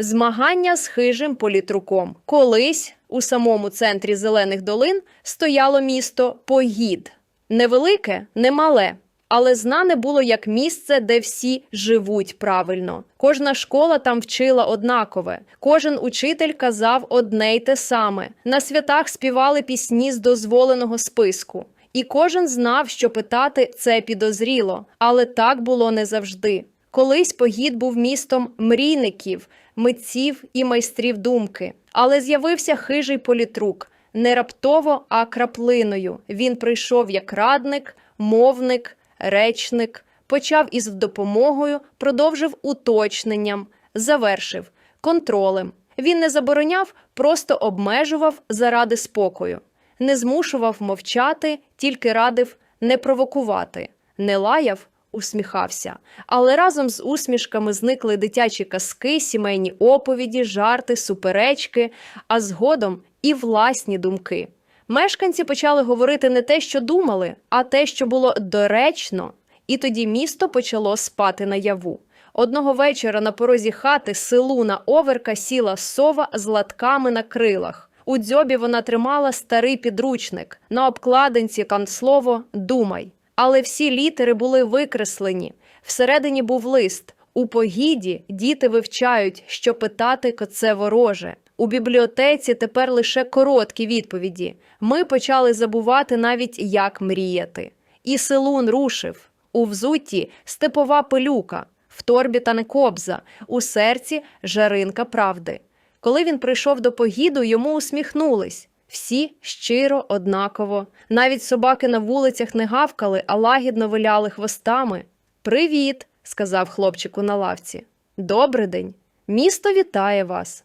Змагання з хижим політруком. Колись у самому центрі зелених долин стояло місто Погід. Невелике, немале, але знане було як місце, де всі живуть правильно. Кожна школа там вчила однакове. Кожен учитель казав одне й те саме. На святах співали пісні з дозволеного списку. І кожен знав, що питати це підозріло, але так було не завжди. Колись Погід був містом мрійників, митців і майстрів думки. Але з'явився хижий політрук не раптово, а краплиною. Він прийшов як радник, мовник, речник, почав із допомогою, продовжив уточненням, завершив контролем. Він не забороняв, просто обмежував заради спокою, не змушував мовчати, тільки радив не провокувати, не лаяв, усміхався. Але разом з усмішками зникли дитячі казки, сімейні оповіді, жарти, суперечки, а згодом і власні думки. Мешканці почали говорити не те, що думали, а те, що було доречно, і тоді місто почало спати наяву. Одного вечора на порозі хати силуна оверка сіла сова з латками на крилах. У дзьобі вона тримала старий підручник. На обкладинці канцлово Думай. Але всі літери були викреслені. Всередині був лист. У погіді діти вивчають, що питати це вороже. У бібліотеці тепер лише короткі відповіді. Ми почали забувати навіть, як мріяти. І Силун рушив. У взутті степова пилюка, в торбі та не кобза, у серці жаринка правди. Коли він прийшов до погіду, йому усміхнулись. Всі щиро, однаково. Навіть собаки на вулицях не гавкали, а лагідно виляли хвостами. Привіт, сказав хлопчику на лавці. Добрий день. Місто вітає вас.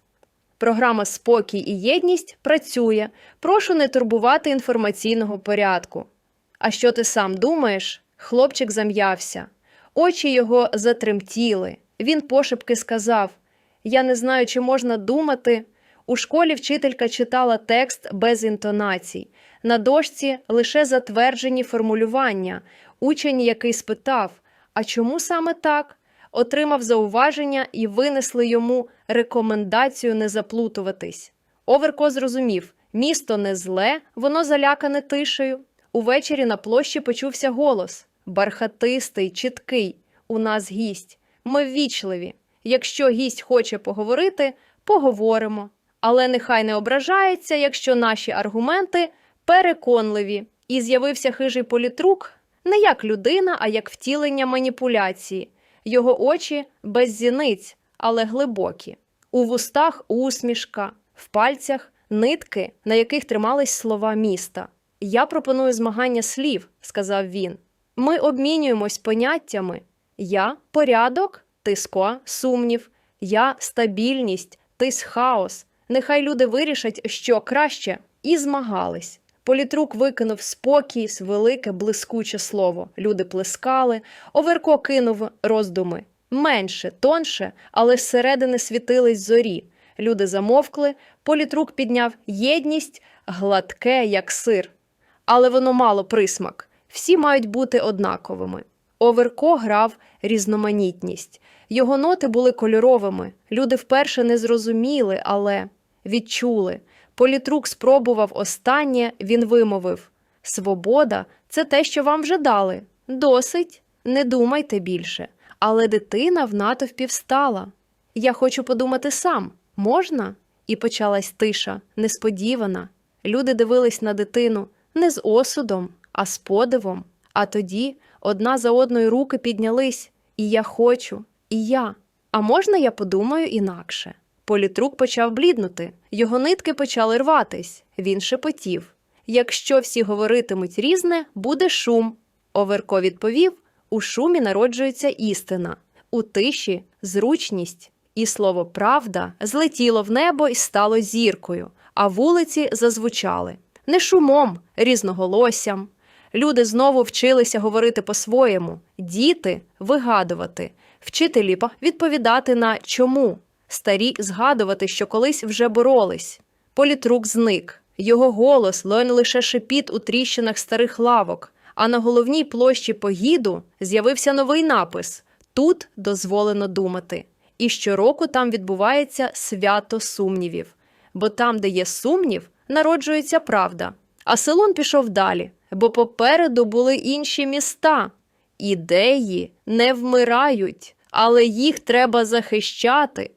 Програма Спокій і єдність працює. Прошу не турбувати інформаційного порядку. А що ти сам думаєш? Хлопчик зам'явся. Очі його затремтіли. Він пошепки сказав: Я не знаю, чи можна думати. У школі вчителька читала текст без інтонацій. На дошці лише затверджені формулювання. Учень, який спитав: А чому саме так? Отримав зауваження і винесли йому рекомендацію не заплутуватись. Оверко зрозумів: місто не зле, воно залякане тишею. Увечері на площі почувся голос бархатистий, чіткий. У нас гість. Ми ввічливі. Якщо гість хоче поговорити, поговоримо. Але нехай не ображається, якщо наші аргументи переконливі. І з'явився хижий політрук не як людина, а як втілення маніпуляції. Його очі без зіниць, але глибокі. У вустах усмішка, в пальцях нитки, на яких тримались слова міста. Я пропоную змагання слів, сказав він. Ми обмінюємось поняттями. Я порядок, ти сумнів, я стабільність, тис хаос. Нехай люди вирішать, що краще, і змагались. Політрук викинув спокій, велике, блискуче слово. Люди плескали, Оверко кинув роздуми. Менше, тонше, але зсередини світились зорі. Люди замовкли, політрук підняв єдність, гладке, як сир. Але воно мало присмак. Всі мають бути однаковими. Оверко грав різноманітність. Його ноти були кольоровими. Люди вперше не зрозуміли, але відчули. Політрук спробував останнє, він вимовив: Свобода це те, що вам вже дали. Досить, не думайте більше. Але дитина в натовпі встала. Я хочу подумати сам. Можна? І почалась тиша, несподівана. Люди дивились на дитину не з осудом, а з подивом. А тоді одна за одною руки піднялись, і я хочу, і я. А можна я подумаю інакше? Політрук почав бліднути, його нитки почали рватись. Він шепотів. Якщо всі говоритимуть різне, буде шум. Оверко відповів: у шумі народжується істина, у тиші зручність. І слово правда злетіло в небо і стало зіркою, а вулиці зазвучали не шумом, різноголоссям. Люди знову вчилися говорити по-своєму, діти вигадувати, вчителі відповідати на чому, старі згадувати, що колись вже боролись. Політрук зник. Його голос лон лише шепіт у тріщинах старих лавок, а на головній площі погіду з'явився новий напис Тут дозволено думати. І щороку там відбувається свято сумнівів, бо там, де є сумнів, народжується правда. А Селун пішов далі, бо попереду були інші міста. Ідеї не вмирають, але їх треба захищати.